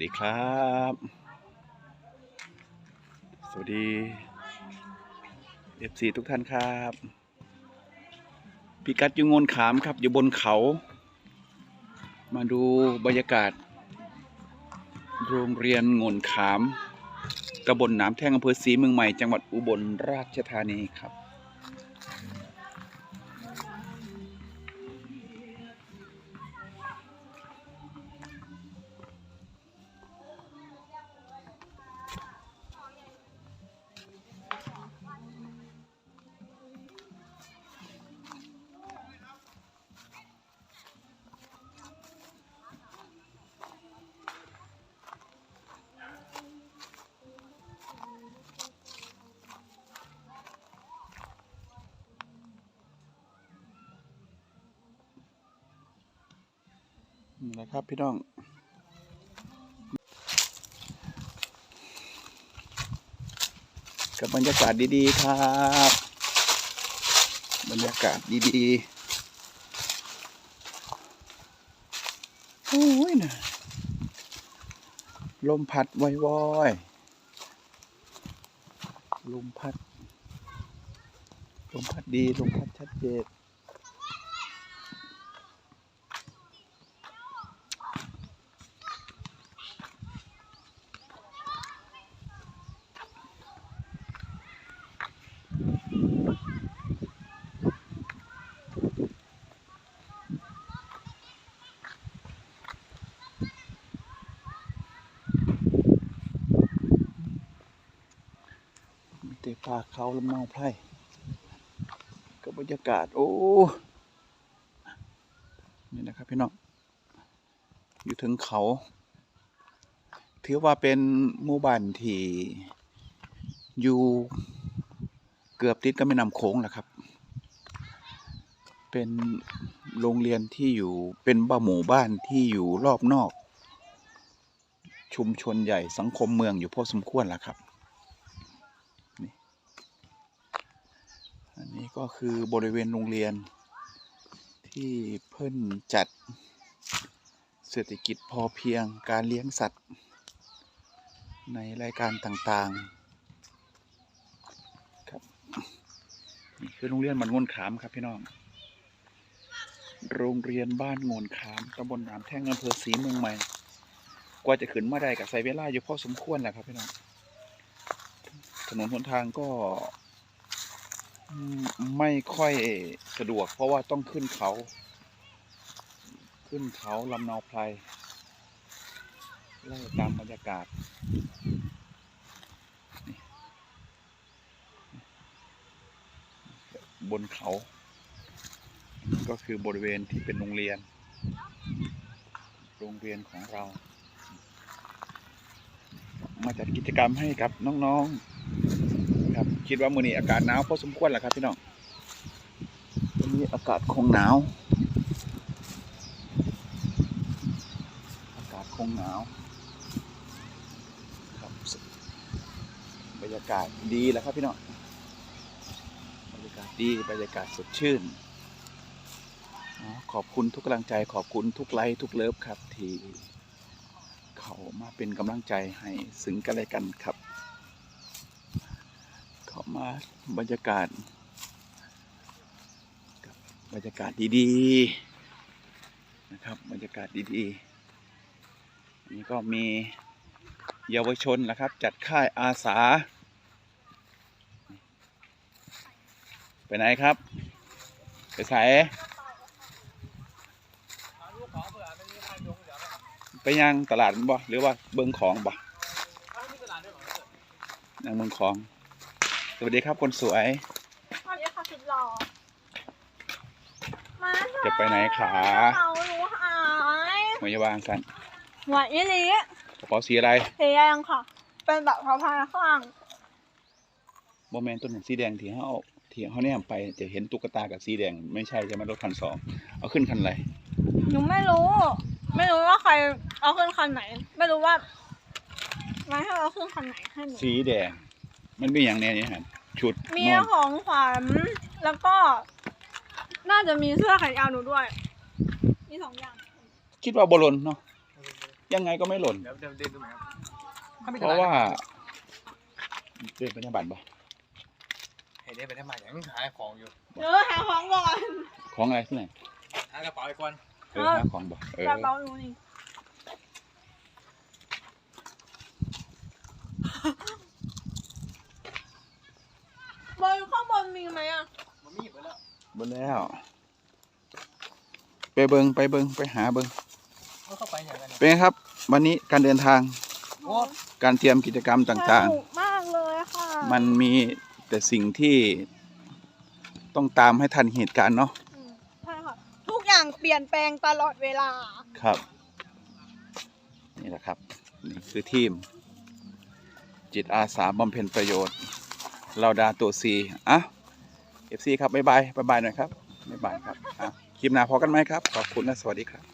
ดีครับ สวัสดี FC ทุกท่านครับพิกัดอยู่โงนขามครับ อยู่บนเขา มาดูบรรยากาศ โรงเรียนโงนขามตำบลหนามแท่งอำเภอศรีเมืองใหม่ จังหวัดอุบลราชธานีครับ นี่แหละครับพี่น้อง กับบรรยากาศดีๆครับ บรรยากาศดีๆโอ้ยนะลมพัดวอยๆลมพัด ลมพัดดี ลมพัดชัดเจน ป่าเขาลำเนาไพร่กับบรรยากาศ โอ้ นี่นะครับพี่น้อง อยู่ถึงเขา ถือว่าเป็นหมู่บ้านที่อยู่เกือบติดกับแม่น้ำโขงแหละครับ เป็นโรงเรียนที่อยู่เป็นบ้านหมู่บ้านที่อยู่รอบนอก ชุมชนใหญ่สังคมเมืองอยู่พอสมควรแหละครับ อันนี้ ก็คือบริเวณโรงเรียน ที่เพิ่นจัดเศรษฐกิจพอเพียงการเลี้ยงสัตว์ ในรายการต่างๆครับนี่คือโรงเรียนบ้านงนขามครับพี่น้อง โรงเรียนบ้านงนขามตำบลหนามแท่งอำเภอศรีเมืองใหม่ กว่าจะขึ้นมาได้กับใช้เวลาอยู่พอสมควรแหละครับพี่น้องถนนหนทางก็ ไม่ค่อยสะดวก เพราะว่าต้องขึ้นเขา ขึ้นเขาลำนาไพรไล่ตามบรรยากาศบนเขา ก็คือบริเวณที่เป็นโรงเรียน โรงเรียนของเรา มาจัดกิจกรรมให้กับน้อง ๆ ครับ คิดว่ามื้อนี้อากาศหนาวพอสมควรแหละครับพี่น้องวันนี้อากาศคงหนาว อากาศคงหนาว ครับบรรยากาศดีแล้วครับพี่น้อง บรรยากาศดี บรรยากาศสดชื่น ขอบคุณทุกกำลังใจ ขอบคุณทุกไลค์ทุกเลิฟครับที่เขามาเป็นกำลังใจให้ซึ่งกันและกันครับ มาบรรยากาศกับบรรยากาศดีๆนะครับ บรรยากาศดีๆอันนี้ก็มีเยาวชนนะครับ จัดค่ายอาสา ไปไหนครับ ไปใส่ไปยังตลาดมันบ่หรือว่าเบิ้งของบ่ยังเบิ้งของ สวัสดีครับคนสวย สวัสดีค่ะสุดหล่อมาจะไปไหนขาเอาหนูหายมายาวางกันหวานยี่ลีกระเป๋าสีอะไรสีแดงค่ะ เป็นแบบพะพายข้างโมเมนต้นสีแดงที่เขาเอาที่เขาเนี่ยไปจะเห็นตุ๊กตากับสีแดงไม่ใช่ใช่ไหมรถคันสองเอาขึ้นคันอะไรหนูไม่รู้ ไม่รู้ว่าใครเอาขึ้นคันไหน ไม่รู้ว่าไม่ให้เอาขึ้นคันไหนให้หนูสีแดง มันเป็นอย่างแนี้เนี่ยฮะชุดมีนอนของขวัญแล้วก็ น่าจะมีเสื้อแขนยาวหนูด้วย มีสองอย่าง คิดว่าบอลนเนาะยังไงก็ไม่หล่น เดี๋ยวเดินเดินดูไหมครับถ้ไม่เพราะว่าเดินไปในบ้านปะเห็นได้ไปทำไมยังขายของอยู่ เออหาของก่อนของอะไรที่ไหนหากระเป๋าไอ้ก่อนเออหาของบ่เออกระเป๋าหนูนี่ บนข้างบนมีไหมอะมันมีไปแล้วบนแล้ว ไปเบิงไปเบิงไปหาเบิงเอาเข้าไปอย่างนั้นเป็นไงครับ วันนี้การเดินทาง โอ้การเตรียมกิจกรรมต่างสนุกมากเลยค่ะๆ มันมีแต่สิ่งที่ต้องตามให้ทันเหตุการณ์เนาะอืมใช่ค่ะ ทุกอย่างเปลี่ยนแปลงตลอดเวลา ครับ นี่แหละครับ นี่คือทีม จิตอาสาบำเพ็ญประโยชน์ เราดาตัวซีอะเอฟซีครับบ๊ายบายบ๊ายบายหน่อยครับบ๊ายบายครับอะคลิปหน้าพอกันไหมครับ ขอบคุณและสวัสดีครับ